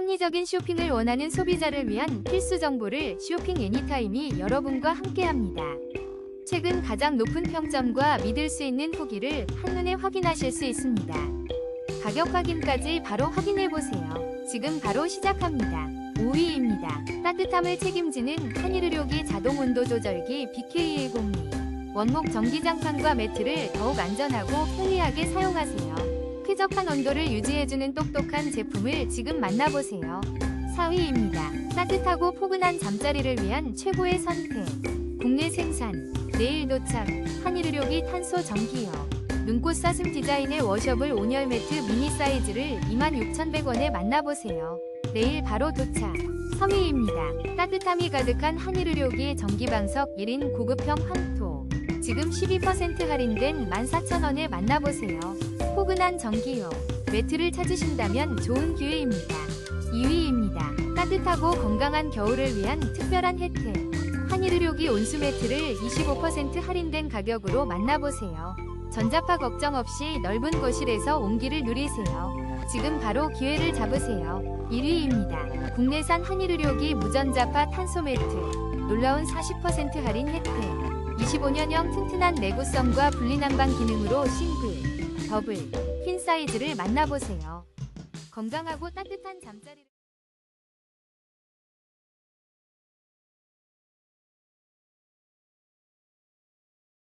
합리적인 쇼핑을 원하는 소비자를 위한 필수 정보를 쇼핑 애니타임이 여러분과 함께합니다. 최근 가장 높은 평점과 믿을 수 있는 후기를 한눈에 확인하실 수 있습니다. 가격 확인까지 바로 확인해 보세요. 지금 바로 시작합니다. 5위입니다. 따뜻함을 책임지는 한일의료기 자동 온도 조절기 BK102. 원목 전기장판과 매트를 더욱 안전하고 편리하게 사용하세요. 쾌적한 온도를 유지해주는 똑똑한 제품을 지금 만나보세요. 4위입니다. 따뜻하고 포근한 잠자리를 위한 최고의 선택. 국내 생산, 내일 도착, 한일의료기 탄소 전기요. 눈꽃 사슴 디자인의 워셔블 온열 매트 미니 사이즈를 26,100원에 만나보세요. 내일 바로 도착. 3위입니다. 따뜻함이 가득한 한일의료기 전기방석 1인 고급형 황토. 지금 12% 할인된 14,000원에 만나보세요. 포근한 전기요. 매트를 찾으신다면 좋은 기회입니다. 2위입니다. 따뜻하고 건강한 겨울을 위한 특별한 혜택. 한일의료기 온수 매트를 25% 할인된 가격으로 만나보세요. 전자파 걱정 없이 넓은 거실에서 온기를 누리세요. 지금 바로 기회를 잡으세요. 1위입니다. 국내산 한일의료기 무전자파 탄소 매트. 놀라운 40% 할인 혜택. 25년형 튼튼한 내구성과 분리난방 기능으로 싱글, 더블, 퀸 사이즈를 만나보세요. 건강하고 따뜻한 잠자리를